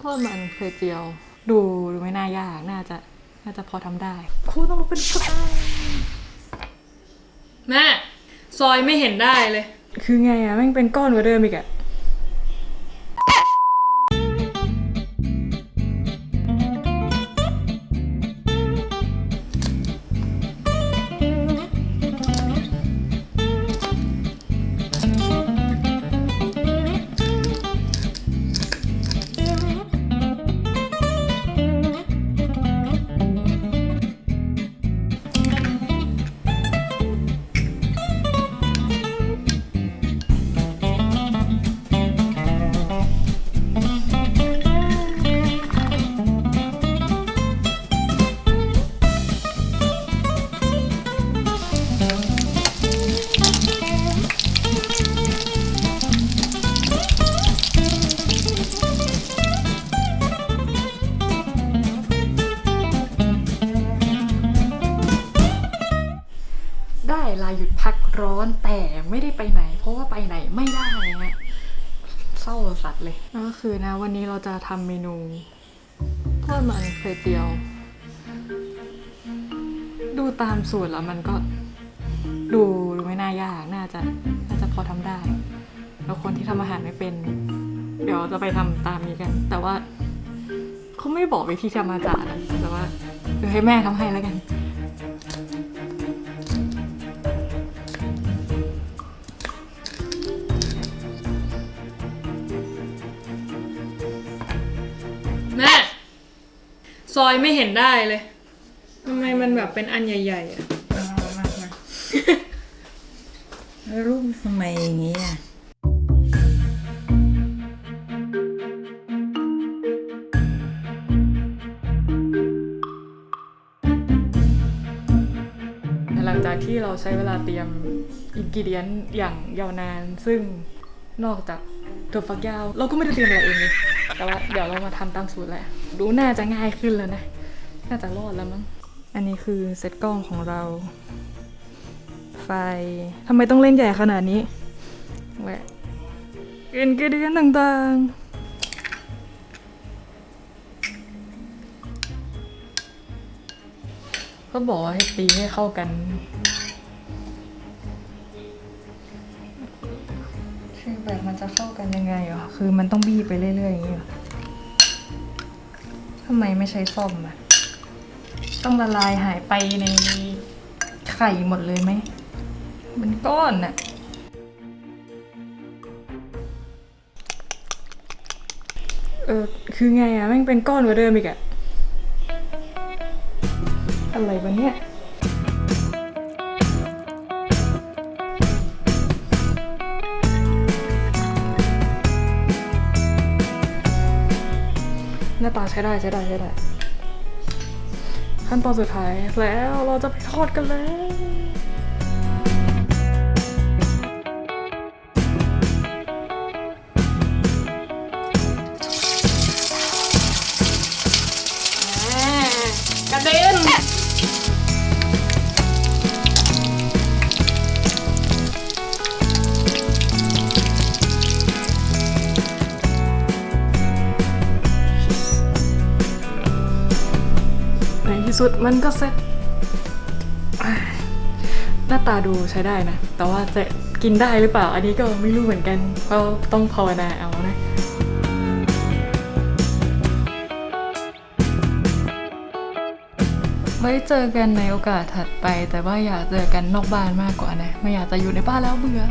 ทอดมันไข่เจียว ดูดูไม่น่ายากน่าจะน่าจะพอทำได้ครูต้องลุกเป็นผู้ชายแม่ ซอยไม่เห็นได้เลย คือไงอะแม่งเป็นก้อนกว่าเดิมอีกอะ ลาหยุดพักร้อนแต่ไม่ได้ไปไหน เพราะว่าไปไหนไม่ได้ฮะเศร้าสัตว์เลยก็คือนะ วันนี้เราจะทำเมนูทอดมันไข่เจียว ดูตามสูตรแล้วมันก็ดูดูไม่น่ายากน่าจะน่าจะพอทำได้ แล้วคนที่ทำอาหารไม่เป็น เดี๋ยวจะไปทำตามนี้กัน แต่ว่าเขาไม่บอกวิธีทำมาจากอะแต่ว่าเดี๋ยวให้แม่ทำให้แล้วกัน ซอยไม่เห็นได้เลยทำไมมันแบบเป็นอันใหญ่ ๆอะอามามาแล้วรูปทำไมอย่างนี้อะหลังจากที่เราใช้เวลาเตรียมอินกิเดียนอย่างยาวนาน ซึ่งนอกจาก ถั่วฝักยาว เราก็ไม่ได้เตรียมอะไรเองเลยแต่ว่าเดี๋ยวเรามาทำตามสูตรแหละ ดูน่าจะง่ายขึ้นแล้วนะ น่าจะรอดแล้วมั้ง อันนี้คือเซตกล้องของเรา ไฟทำไมต้องเล่นใหญ่ขนาดนี้แหวะอินกิเดียนต่างๆเขาบอกว่าให้ตีให้เข้ากัน คือแบบมันจะเข้ากันยังไงอะคือมันต้องบี้ไปเรื่อยๆอย่างนี้เหรอทำไมไม่ใช้ส้อมอะต้องละลายหายไปในไข่หมดเลยไหมมันก้อนน่ะเออ คือไงอะแม่งเป็นก้อนกว่าเดิมอีกอะอะไรวะเนี่ย หน้าตาใช้ได้ใช้ได้ใช้ได้ ขั้นตอนสุดท้ายแล้วเราจะไปทอดกันแล้ว กระเด็น สุดมันก็เสร็จอ่าหน้าตาดูใช้ได้นะ แต่ว่าจะกินได้หรือเปล่า อันนี้ก็ไม่รู้เหมือนกัน ก็ต้องภาวนาเอานะไว้เจอกันในโอกาสถัดไป แต่ว่าอยากเจอกันนอกบ้านมากกว่านะ ไม่อยากจะอยู่ในบ้านแล้วเบื่อ